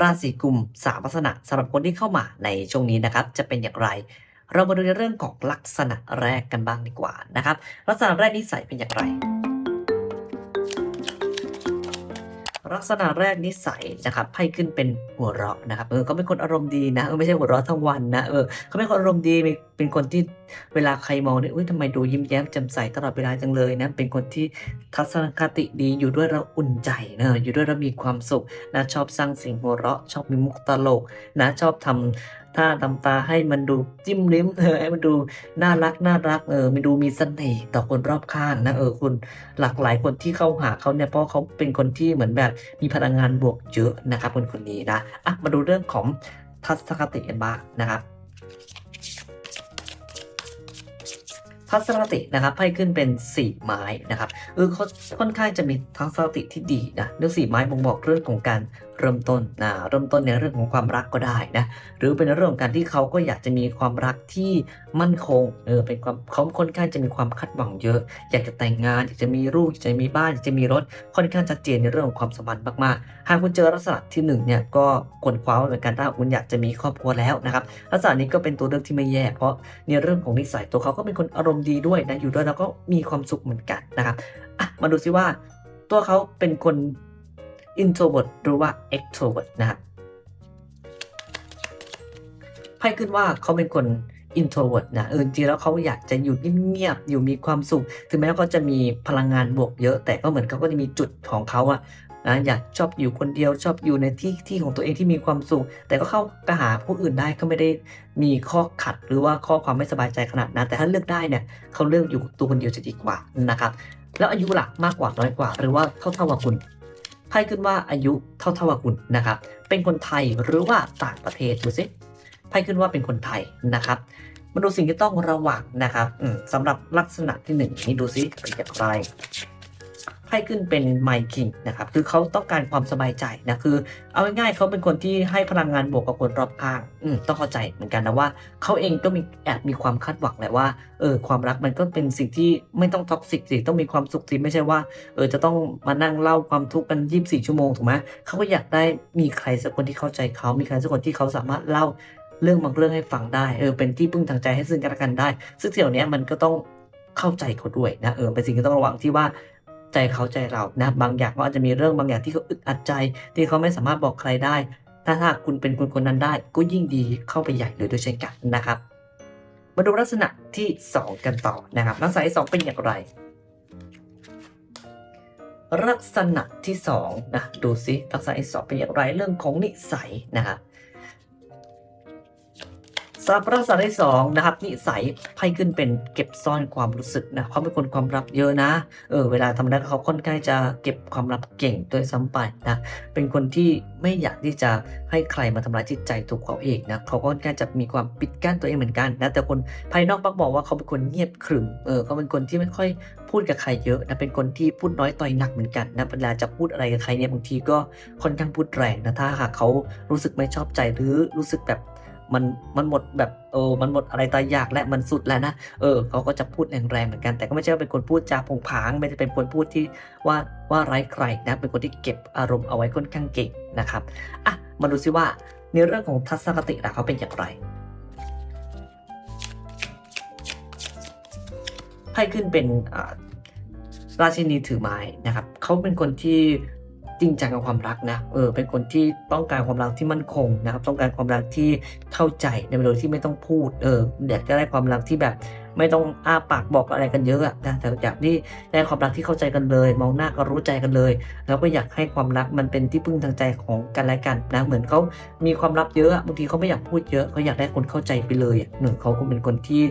ราศีกุมสามลักษณะสำหรับคนที่เข้ามาในช่วงนี้นะครับ จะเป็นอย่างไร เรามาดูในเรื่องของลักษณะแรกกันบ้างดีกว่านะครับ ลักษณะแรกนิสัยเป็นอย่างไร ลักษณะแรกนิสัยนะครับไพ่ขึ้นเป็นหัวเราะนะครับเออเขาเป็นคนอารมณ์ดีนะเออไม่ใช่หัวเราะทั้งวันนะเออเขาเป็นคนอารมณ์ดีเป็นคนที่เวลาใครมองเนี่ยอุ้ยทำไมดูยิ้มแย้มแจ่มใสตลอดเวลาจังเลยนะ เป็นคนที่ทัศนคติดีอยู่ด้วยเราอุ่นใจนะอยู่ด้วยเรามีความสุขนะชอบสร้างเสียงหัวเราะ ชอบมีมุกตลกนะชอบทำท่าทำตาให้มันดูจิ้มลิ้มเออให้มันดูน่ารักน่ารักเออมันดูมีเสน่ห์ต่อคนรอบข้างนะเออคุณหลากหลายคนที่เข้าหาเขาเนี่ยเพราะเขาเป็นคนที่เหมือนแบบมีพลังงานบวกเยอะนะครับคนคนนี้นะอะมาดูเรื่องของทัศนคติกันบ้างนะครับ ทัศนคตินะครับไพ่ขึ้นเป็นสี่ไม้นะครับเออค่อนข้างจะมีทัศนคติที่ดีนะเรื่องสี่ไม้บ่งบอกเรื่องของการเริ่มต้นนะเริ่มต้นในเรื่องของความรักก็ได้นะหรือเป็นเรื่องของการที่เขาก็อยากจะมีความรักที่มั่นคงเออเป็นความเขาค่อนข้างจะมีความคาดหวังเยอะ อยากจะแต่งงานอยากจะมีลูกอยากจะมีบ้านอยากจะมีรถค่อนข้างชัดเจนในเรื่องของความสัมพันธ์มากๆหากคุณเจอลักษณะที่หนึ่งเนี่ยก็ควรคว้าไว้เหมือนกันถ้าคุณอยากจะมีครอบครัวแล้วนะครับลักษณะนี้ก็เป็นตัวเลือกที่ไม่แย่เพราะในเรื่องของนิสัยตัวเขาก็เป็นคนอารมณ์ดีด้วยนะอยู่ด้วยแล้วก็มีความสุขเหมือนกันนะครับอะมาดูซิว่าตัวเขาเป็นคน introvert หรือว่า extrovert นะครับไพ่ขึ้นว่าเขาเป็นคน introvert นะเออจริงแล้วเขาอยากจะอยู่เงียบๆอยู่มีความสุข ถึงแม้ว่าเขาจะมีพลังงานบวกเยอะ แต่ก็เหมือนเขาก็จะมีจุดของเขาอะ นะอยากชอบอยู่คนเดียวชอบอยู่ในที่ที่ของตัวเองที่มีความสุข แต่ก็เข้าไปหาผู้อื่นได้ก็ไม่ได้มีข้อขัดหรือว่าข้อความไม่สบายใจขนาดนั้น แต่ถ้าเลือกได้เนี่ยเขาเลือกอยู่ตัวคนเดียวจะดีกว่านะครับแล้วอายุหลักมากกว่าน้อยกว่า หรือว่าเท่าเท่ากับคุณไพ่ขึ้นว่าอายุเท่าเท่ากับคุณนะครับ เป็นคนไทยหรือว่าต่างประเทศดูสิไพ่ขึ้นว่าเป็นคนไทยนะครับมาดูสิ่งที่ต้องระวังนะครับสำหรับลักษณะที่หนึ่งนี้ดูซิเป็นอย่างไร ไพ่ขึ้นเป็นไมคิงนะครับคือเขาต้องการความสบายใจนะคือ เอาง่ายๆเขาเป็นคนที่ให้พลังงานบวกกับคนรอบข้างอืมต้องเข้าใจเหมือนกันนะว่าเขาเองก็มีแอบมีความคาดหวังแหละว่าเออความรักมันก็เป็นสิ่งที่ไม่ต้องท็อกซิกสิต้องมีความสุขสิไม่ใช่ว่าเออจะต้องมานั่งเล่าความทุกข์กัน24ชั่วโมงถูกไหมเขาก็อยากได้มีใครสักคนที่เข้าใจเขามีใครสักคนที่เขาสามารถเล่าเรื่องบางเรื่องให้ฟังได้เออเป็นที่พึ่งทางใจให้ซึ่งกันและกันได้ ซึ่งเที่ยวนี้มันก็ต้องเข้าใจเขาด้วยนะเออเป็นสิ่งที่ต้องระวังที่ว่า ใจเขาใจเรานะบางอย่างก็อาจจะมีเรื่องบางอย่างที่เขาอึดอัดใจ ที่เขาไม่สามารถบอกใครได้ ถ้าหากคุณเป็นคนคนนั้นได้ ก็ยิ่งดีเข้าไปใหญ่เลยด้วยเช่นกันนะครับ มาดูลักษณะที่ 2 กันต่อนะครับลักษณะที่สองเป็นอย่างไร ลักษณะที่สองนะดูซิลักษณะที่สองเป็นอย่างไรเรื่องของนิสัยนะครับ สำหรับลักษณะที่สองนะครับนิสัยไพ่ขึ้นเป็นเก็บซ่อนความรู้สึกนะเขาเป็นคนความลับเยอะนะเออเวลาทำอะไรเขาค่อนข้างจะเก็บความลับเก่งโดยซ้ำไปนะเป็นคนที่ไม่อยากที่จะให้ใครมาทำร้ายจิตใจตัวเขาเองนะเขาก็ค่อนข้างจะมีความปิดกั้นตัวเองเหมือนกันนะแต่คนภายนอกมักบอกว่าเขาเป็นคนเงียบขรึมเออเขาเป็นคนที่ไม่ค่อยพูดกับใครเยอะนะเป็นคนที่พูดน้อยต่อยหนักเหมือนกันนะเวลาจะพูดอะไรกับใครเนี่ยบางทีก็ค่อนข้างพูดแรงนะถ้าหากเขารู้สึกไม่ชอบใจหรือรู้สึกแบบ มันมันหมดแบบเออมันหมดอะไรตายอยากและมันสุดแล้วนะเออเขาก็จะพูดแรงๆเหมือนกัน แต่ก็ไม่ใช่ว่าเป็นคนพูดจาผงผางไม่ได้เป็นคนพูดที่ว่าว่าไร้ใครนะเป็นคนที่เก็บอารมณ์เอาไว้ค่อนข้างเก่งนะครับอะมาดูซิว่าในเรื่องของทัศนคติล่ะเขาเป็นอย่างไรไพ่ขึ้นเป็นราชินีถือไม้นะครับเขาเป็นคนที่ จริงจังกับความรักนะ เออ เป็นคนที่ต้องการความรักที่มั่นคงนะครับ ต้องการความรักที่เข้าใจในโดยที่ไม่ต้องพูด เอออยากจะได้ความรักที่แบบ ไม่ต้องอ้าปากบอกอะไรกันเยอะอะนะ แต่อยากที่ได้ความรักที่เข้าใจกันเลย มองหน้าก็รู้ใจกันเลย แล้วก็อยากให้ความรักมันเป็นที่พึ่งทางใจของกันและกันนะ เหมือนเขามีความลับเยอะอะบางทีเขาไม่อยากพูดเยอะเขาอยากได้คนเข้าใจไปเลยหนึ่งเขาก็เป็นคนที่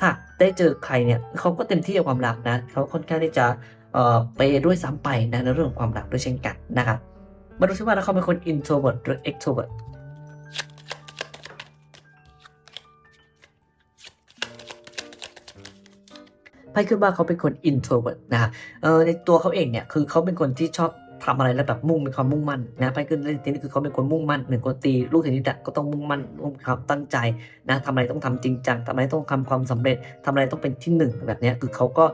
ถ้าได้เจอใครเนี่ยเขาก็เต็มที่กับความรักนะเขาค่อนข้างที่จะ เอ่อไปด้วยซ้ำไปนะในเรื่องความรักด้วยเช่นกันนะครับมาดูซิว่าเขาเป็นคน introvert หรือ extrovert ไพ่ขึ้นว่าเขาเป็นคน introvert นะครับในตัวเขาเองเนี่ยคือเขาเป็นคนที่ชอบทำอะไรแล้วแบบมุ่งมีความมุ่งมั่นนะไพ่ขึ้นเรื่นี้คือเขาเป็นคนมุ่งมั่นเหมือนคนตีลูกเทนนิสอะก็ต้องมุ่งมั่นมุ่งความตั้งใจนะทำอะไรต้องทำจริงจังทำอะไรต้องทำความสำเร็จทำอะไรต้องเป็นที่หนึ่งแบบนี้คือเขาก็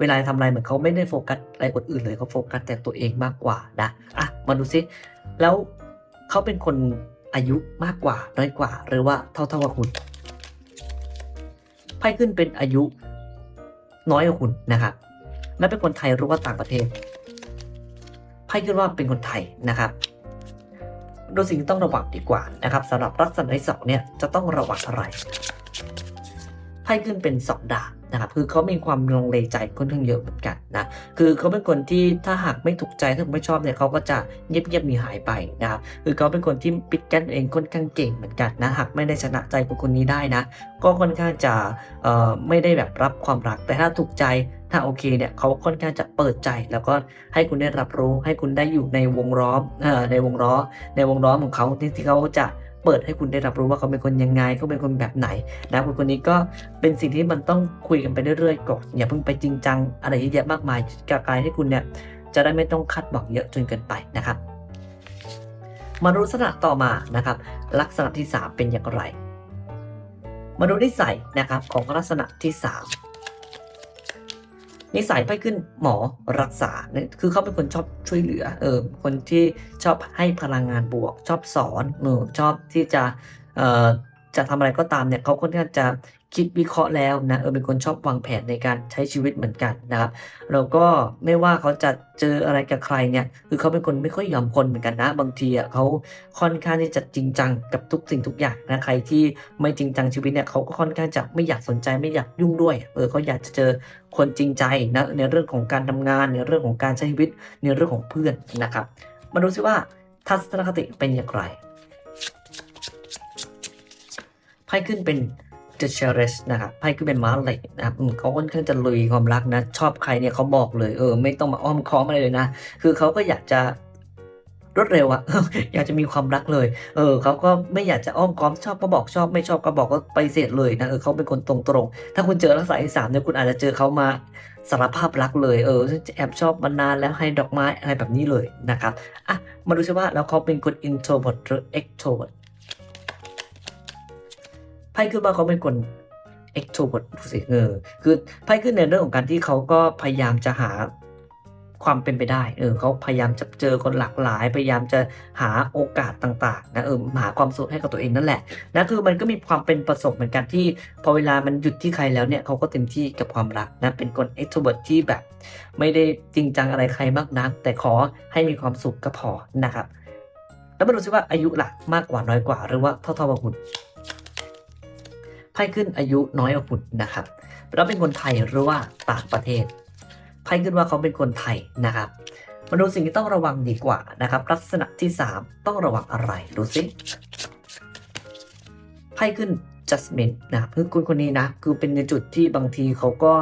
เวลาทำอะไรเหมือนเขาไม่ได้โฟกัสอะไรคนอื่นเลยเขาโฟกัสแต่ตัวเองมากกว่านะอะมาดูซิแล้วเขาเป็นคนอายุมากกว่าน้อยกว่า หรือว่าเท่าเท่ากับคุณไพ่ขึ้นเป็นอายุน้อยกว่าคุณนะครับและเป็นคนไทยหรือว่าต่างประเทศไพ่ขึ้นว่าเป็นคนไทยนะครับดยสิ่งที่ต้องระวังดีกว่านะครับสำหรับลักษณะที่สองเนี่ยจะต้องระวังอะไรไพ่ขึ้นเป็นสองดาบ นะครับคือเขามีความลงเลใจค่อนข้างเยอะเหมือนกันนะคือเขาเป็นคนที่ถ้าหากไม่ถูกใจถ้าไม่ชอบเนี่ยเขาก็จะเงียบๆมีหายไปนะครับคือเขาเป็นคนที่ปิดกั้นตัวเองค่อนข้างเก่งเหมือนกันนะหากไม่ได้ชนะใจคนคนนี้ได้นะ ก็ค่อนข้างจะไม่ได้แบบรับความรัก แต่ถ้าถูกใจถ้าโอเคเนี่ยเขาค่อนข้างจะเปิดใจ แล้วก็ให้คุณได้รับรู้ ให้คุณได้อยู่ในวงล้อมในวงล้อในวงล้อมของเขาที่ที่เขาจะ เปิดให้คุณได้รับรู้ว่าเขาเป็นคนยังไงเขาเป็นคนแบบไหนนะคนคนนี้ก็เป็นสิ่งที่มันต้องคุยกันไปเรื่อยๆก่อนอย่าเพิ่งไปจริงจังอะไรเยอะแยะมากมายกับการให้คุณเนี่ยจะได้ไม่ต้องคาดหวังเยอะจนเกินไปนะครับมาดูลักษณะต่อมานะครับ ลักษณะที่ 3 เป็นอย่างไร มาดูนิสัยนะครับของลักษณะที่ 3 นิสัยไปขึ้นหมอรักษาเนี่ยคือเขาเป็นคนชอบช่วยเหลือเออคนที่ชอบให้พลังงานบวก ชอบสอนเออชอบที่จะเอ่อจะทำอะไรก็ตามเนี่ยเขาค่อนข้างจะ คิดวิเคราะห์แล้วนะเออเป็นคนชอบวางแผนในการใช้ชีวิตเหมือนกันนะครับแล้วก็ไม่ว่าเขาจะเจออะไรกับใครเนี่ยคือเขาเป็นคนไม่ค่อยยอมคนเหมือนกันนะ บางทีอะเขาค่อนข้างที่จะจริงจังกับทุกสิ่งทุกอย่างนะใครที่ไม่จริงจังชีวิตเนี่ยเขาก็ค่อนข้างจะไม่อยากสนใจไม่อยากยุ่งด้วยเออเขาอยากจะเจอคนจริงใจนะในเรื่องของการทำงานในเรื่องของการใช้ชีวิตในเรื่องของเพื่อนนะครับมาดูซิว่าทัศนคติเป็นอย่างไรไพ่ขึ้นเป็น The c h e r i s h นะครับไพ่ขึ้นเป็นม้าเหล็กนะครับเขาค่อนข้างจะลุยความรักนะ ชอบใครเนี่ยเขาบอกเลยเออ ไม่ต้องมาอ้อมค้อมอะไรเลยนะ คือเขาก็อยากจะรวดเร็วอะอยากจะมีความรักเลย เออเขาก็ไม่อยากจะอ้อมค้อมชอบก็บอกชอบไม่ชอบก็บอกก็ไปเสียเลยนะเออเขาเป็นคนตรงๆ ถ้าคุณเจอลักษณะที่สามเนี่ยคุณอาจจะเจอเขามาสารภาพรักเลยเออจะแอบชอบมานานแล้วให้ดอกไม้อะไรแบบนี้เลยนะครับอะมาดูซิว่าแล้วเขาเป็นคน introvert หรือ extrovert ไพ่ขึ้นว่าเขาเป็นคน extrovert ดูสิเออคือไพ่ขึ้นในเรื่องของการที่เขาก็พยายามจะหาความเป็นไปได้ เออเขาพยายามจะเจอคนหลากหลาย พยายามจะหาโอกาสต่างๆนะ เออ หาความสุขให้กับตัวเองนั่นแหละ นะ คือมันก็มีความเป็นประสบเหมือนกันที่ พอเวลามันหยุดที่ใครแล้วเนี่ยเขาก็เต็มที่กับความรักนะ เป็นคน extrovert ที่แบบ ไม่ได้จริงจังอะไรใครมากนัก แต่ขอให้มีความสุขก็พอนะครับ แล้วมาดูซิว่าอายุหลักมากกว่าน้อยกว่า หรือว่าเท่าๆกับคุณ ไพ่ขึ้นอายุน้อยกว่าคุณนะครับแล้วเป็นคนไทยหรือว่าต่างประเทศไพ่ขึ้นว่าเขาเป็นคนไทยนะครับมาดูสิ่งที่ต้องระวังดีกว่านะครับ ลักษณะที่ 3 ต้องระวังอะไรดูสิไพ่ขึ้น judgment นะครับคือคุณคนนี้นะ คือเป็นในจุดที่บางทีเขาก็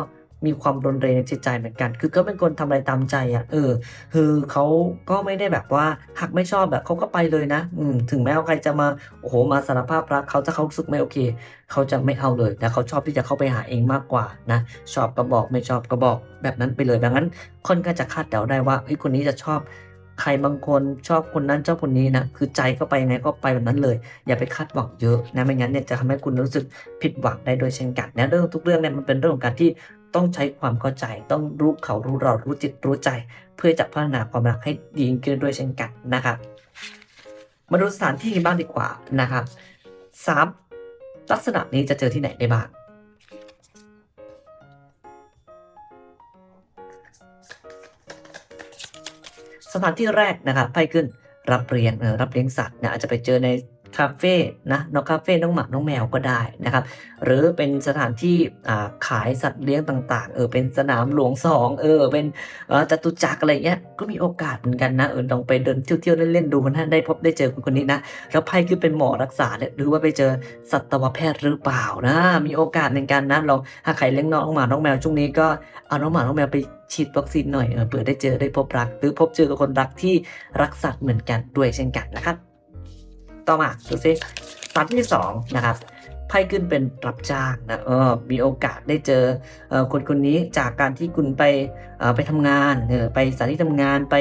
มีความรุนแรงในจิตใจเหมือนกัน คือเขาเป็นคนทำอะไรตามใจอะ่ะ เออ คือเขาก็ไม่ได้แบบว่าหากไม่ชอบแบบเขาก็ไปเลยนะ อืม ถึงแม้ว่าใครจะมา โอ้โห มาสารภาพรักเขาถ้าเขาสึกไม่โอเค เขาจะไม่เอาเลยนะเขาชอบที่จะเข้าไปหาเองมากกว่านะ ชอบก็บอกไม่ชอบก็บอกแบบนั้นไปเลย ดังนั้นค่อนข้างจะคาดเดาได้ว่าเฮ้คนนี้จะชอบใครบางคนชอบคนนั้นชอบคนนี้นะ คือใจก็ไปไงก็ไปแบบนั้นเลย อย่าไปคาดหวังเยอะนะไม่งั้นเนี่ยจะทำให้คุณรู้สึกผิดหวังได้โดยเช่นกันนะเรื่องทุกเรื่องเนี่ยมันเป็นเรื่องของการที่ ต้องใช้ความเข้าใจ ต้องรู้เขารู้เรารู้จิตรู้ใจ เพื่อจะพัฒนาความรักให้ดียิ่งขึ้นด้วยเช่นกันนะครับ มาดูสถานที่กันบ้างดีกว่านะครับสามลักษณะนี้จะเจอที่ไหนได้บ้างสถานที่แรกนะครับไพ่ขึ้นรับเลี้ยงรับเลี้ยงสัตว์นะอาจจะไปเจอใน คาเฟ่นะน้องคาเฟ่น้องหมาน้องแมวก็ได้นะครับ หรือเป็นสถานที่ขายสัตว์เลี้ยงต่าง ๆ เออเป็นสนามหลวงสองเออเป็นจตุจักรอะไรเงี้ยก็มีโอกาสเหมือนกันนะเออลองไปเดินเที่ยวๆเล่นๆดูมันได้พบได้เจอคนคนนี้นะแล้วไพ่คือเป็นหมอรักษาเนี่ยหรือว่าไปเจอสัตวแพทย์หรือเปล่านะ มีโอกาสในการนะลองถ้าใครเลี้ยงน้องหมาน้องแมวช่วงนี้ก็เอาน้องหมาน้องแมวไปฉีดวัคซีนหน่อยเออเผื่อได้เจอได้พบรัก หรือพบเจอกับคนรักที่รักสัตว์เหมือนกันด้วยเช่นกันนะครับ ต่อมาดูซิสถานที่สองนะครับไพ่ขึ้นเป็นรับจ้างนะเออมีโอกาสได้เจอเออคนคนนี้จากการที่คุณไปเออไปทำงานเออไปสถานที่ทำงานไป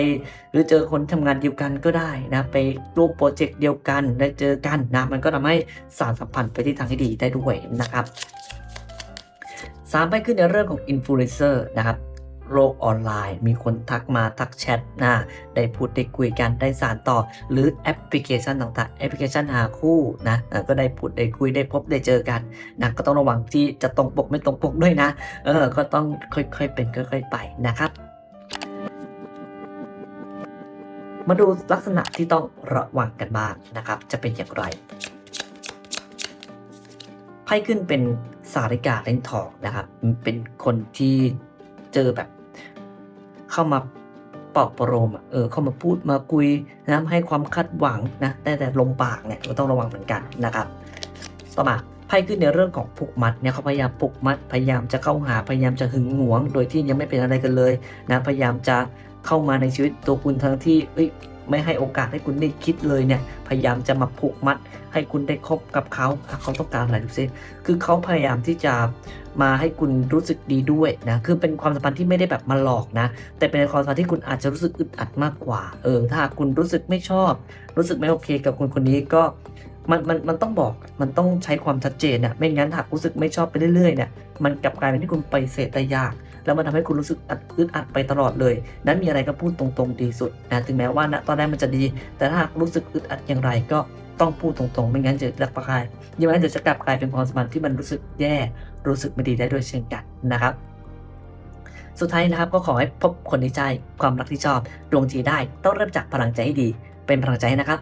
หรือเจอคนทำงานเดียวกันก็ได้นะไปร่วมโปรเจกต์เดียวกันได้เจอกันนะมันก็ทำให้สารสัมพันธ์ไปที่ทางที่ดีได้ด้วยนะครับสามไปขึ้นในเรื่องของอินฟลูเอนเซอร์นะครับ โลกออนไลน์ มีคนทักมาทักแชทนะได้พูดได้คุยกันได้สารต่อ หรือแอปพลิเคชันต่างๆ แอปพลิเคชันหาคู่นะก็ได้พูดได้คุยได้พบได้เจอกันนะก็ต้องระวังที่จะตรงปกไม่ตรงปกด้วยนะเออก็ต้องค่อยๆเป็นค่อยๆไปนะครับมาดูลักษณะที่ต้องระวังกันบ้างนะครับ จะเป็นอย่างไรไพ่ขึ้นเป็นสาริกาเล่นทองนะครับ เป็นคนที่เจอแบบ เข้ามาปลอบประโลมเออเข้ามาพูดมาคุยนะให้ความคาดหวังนะแต่แต่ลมปากเนี่ยเราต้องระวังเหมือนกันนะครับ ต่อมาไพ่ขึ้นในเรื่องของผูกมัดเนี่ยเขาพยายามผูกมัด พยายามจะเข้าหาพยายามจะหึงหวง โดยที่ยังไม่เป็นอะไรกันเลยนะพยายามจะ เข้ามาในชีวิตตัวคุณทั้งที่เอ้ยไม่ให้โอกาสให้คุณได้คิดเลยเนี่ย พยายามจะมาผูกมัด ให้คุณได้คบกับเขา เขาต้องการอะไรดูซิคือเขาพยายามที่จะมาให้คุณรู้สึกดีด้วยนะ คือเป็นความสัมพันธ์ที่ไม่ได้แบบมาหลอกนะ แต่เป็นความสัมพันธ์ที่คุณอาจจะรู้สึกอึดอัดมากกว่า เออ ถ้าคุณรู้สึกไม่ชอบ รู้สึกไม่โอเคกับคนคนนี้ก็มันมันมันต้องบอก มันต้องใช้ความชัดเจนอะไม่งั้นหากรู้สึกไม่ชอบไปเรื่อยๆเนี่ย มันกลับกลายเป็นที่คุณไปเสธได้ยาก แล้วมันทำให้คุณรู้สึกอัดอึดอัดไปตลอดเลย นั้นมีอะไรก็พูดตรงๆดีสุดนะถึงแม้ว่าณตอนแรกมันจะดี แต่ถ้าหากรู้สึกอึดอัดอย่างไรก็ต้องพูดตรงๆ ไม่งั้นจะกลับกลายยังไงเดี๋ยวจะกลับกลายเป็นความสัมพันธ์ที่มันรู้สึกแย่รู้สึกไม่ดีได้ด้วยเช่นกันนะครับสุดท้ายนะครับก็ขอให้พบคนที่ใจความรักที่ชอบดวงจีได้ ต้องเริ่มจากพลังใจให้ดี เป็นพลังใจนะครับ